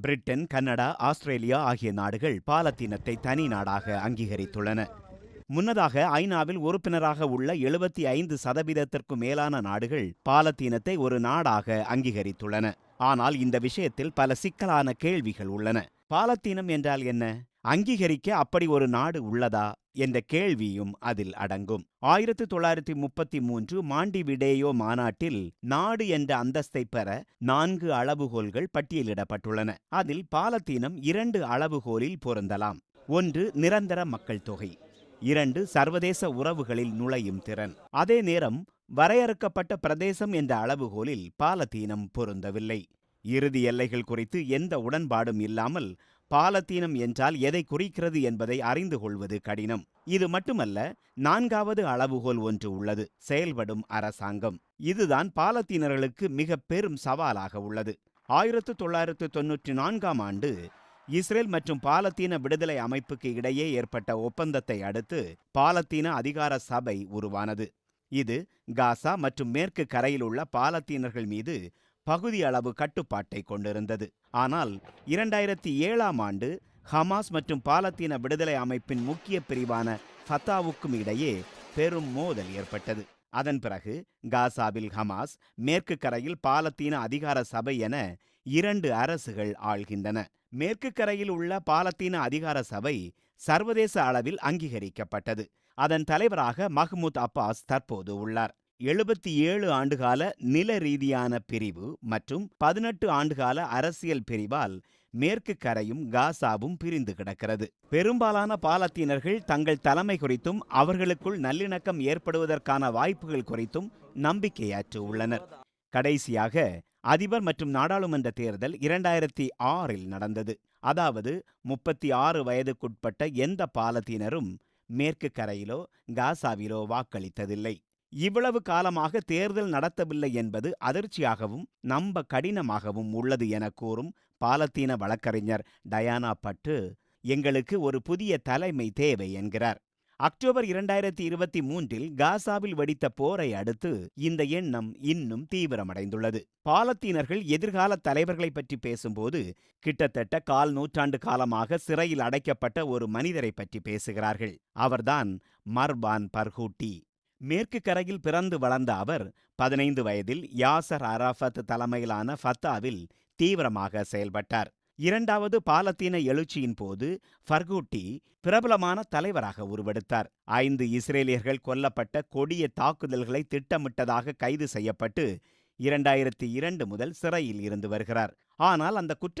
Britain Canada Australia ஆகிய நாடுகள் பாலத்தீனத்தை தனி நாடாக அங்கீகரித்துள்ளன. முன்னதாக ஐநாவில் உறுப்பினராக உள்ள எழுபத்தி ஐந்து சதவீதத்திற்கும் மேலான நாடுகள் பாலத்தீனத்தை ஒரு நாடாக அங்கீகரித்துள்ளன. ஆனால் இந்த விஷயத்தில் பல சிக்கலான கேள்விகள் உள்ளன. பாலத்தீனம் என்றால் என்ன? அங்கீகரிக்க அப்படி ஒரு நாடு உள்ளதா? என்ற கேள்வியும் அதில் அடங்கும். ஆயிரத்து தொள்ளாயிரத்தி முப்பத்தி மூன்று மாண்டிவிடேயோ மாநாட்டில் நாடு என்ற அந்தஸ்தை பெற நான்கு அளவுகோல்கள் பட்டியலிடப்பட்டுள்ளன. அதில் பாலத்தீனம் இரண்டு அளவுகோலில் பொருந்தலாம். ஒன்று நிரந்தர மக்கள் தொகை இரண்டு சர்வதேச உறவுகளில் நுழையும் திறன். அதே நேரம் வரையறுக்கப்பட்ட பிரதேசம் என்ற அளவுகோலில் பாலத்தீனம் பொருந்தவில்லை. இறுதி எல்லைகள் குறித்து எந்த உடன்பாடும் இல்லாமல் பாலத்தீனம் என்றால் எதை குறிக்கிறது என்பதை அறிந்து கொள்வது கடினம். இது மட்டுமல்ல நான்காவது அளவுகோல் ஒன்று உள்ளது செயல்படும் அரசாங்கம். இதுதான் பாலத்தீனர்களுக்கு மிக பெரும் சவாலாக உள்ளது. ஆயிரத்து தொள்ளாயிரத்து தொன்னூற்றி நான்காம் ஆண்டு இஸ்ரேல் மற்றும் பாலத்தீன விடுதலை அமைப்புக்கு இடையே ஏற்பட்ட ஒப்பந்தத்தை அடுத்து பாலத்தீன அதிகார சபை உருவானது. இது காசா மற்றும் மேற்கு கரையில் உள்ள பாலத்தீனர்கள் மீது பகுதி அளவு கட்டுப்பாட்டை கொண்டிருந்தது. ஆனால் இரண்டாயிரத்தி ஏழாம் ஆண்டு ஹமாஸ் மற்றும் பாலத்தீன விடுதலை அமைப்பின் முக்கிய பிரிவான ஃபத்தாவுக்கும் இடையே பெரும் மோதல் ஏற்பட்டது. அதன் பிறகு காசாவில் ஹமாஸ் மேற்கு கரையில் பாலத்தீன அதிகார சபை என இரண்டு அரசுகள் ஆள்கின்றன. மேற்கு கரையில் உள்ள பாலத்தீன அதிகார சபை சர்வதேச அளவில் அங்கீகரிக்கப்பட்டது. அதன் தலைவராக மஹ்மூத் அப்பாஸ் தற்போது உள்ளார். எழுபத்தி ஏழு ஆண்டுகால நில ரீதியான பிரிவு மற்றும் பதினெட்டு ஆண்டுகால அரசியல் பிரிவால் மேற்கு கரையும் காசாவும் பிரிந்து கிடக்கிறது. பெரும்பாலான பாலத்தீனர்கள் தங்கள் தலைமை குறித்தும் அவர்களுக்குள் நல்லிணக்கம் ஏற்படுவதற்கான வாய்ப்புகள் குறித்தும் நம்பிக்கையாற்று உள்ளனர். கடைசியாக அதிபர் மற்றும் நாடாளுமன்ற தேர்தல் இரண்டாயிரத்தி ஆறில் நடந்தது. அதாவது முப்பத்தி ஆறு வயதுக்குட்பட்ட எந்த பாலத்தீனரும் மேற்கு கரையிலோ காசாவிலோ வாக்களித்ததில்லை. இவ்வளவு காலமாக தேர்தல் நடத்தவில்லை என்பது அதிர்ச்சியாகவும் நம்ப கடினமாகவும் உள்ளது என கூறும் பாலத்தீன வழக்கறிஞர் டயானா பட்டு எங்களுக்கு ஒரு புதிய தலைமை தேவை என்கிறார். அக்டோபர் இரண்டாயிரத்தி இருபத்தி மூன்றில் காசாவில் வெடித்த போரை அடுத்து இந்த எண்ணம் இன்னும் தீவிரமடைந்துள்ளது. பாலத்தீனர்கள் எதிர்கால தலைவர்களை பற்றி பேசும்போது கிட்டத்தட்ட கால் நூற்றாண்டு காலமாக சிறையில் அடைக்கப்பட்ட ஒரு மனிதரை பற்றி பேசுகிறார்கள். அவர்தான் மர்பான் பர்ஹூட்டி. மேற்கு கரையில் பிறந்து வளர்ந்த அவர் பதினைந்து வயதில் யாசர் அராஃபத் தலைமையிலான ஃபத்தாவில் தீவிரமாக செயல்பட்டார். இரண்டாவது பாலத்தீன எழுச்சியின் போது ஃபர்கூட்டி பிரபலமான தலைவராக உருவெடுத்தார். ஐந்து இஸ்ரேலியர்கள் கொல்லப்பட்ட கொடிய தாக்குதல்களை திட்டமிட்டதாக கைது செய்யப்பட்டு இரண்டாயிரத்தி இரண்டு முதல் சிறையில் இருந்து வருகிறார். ஆனால் அந்த குற்ற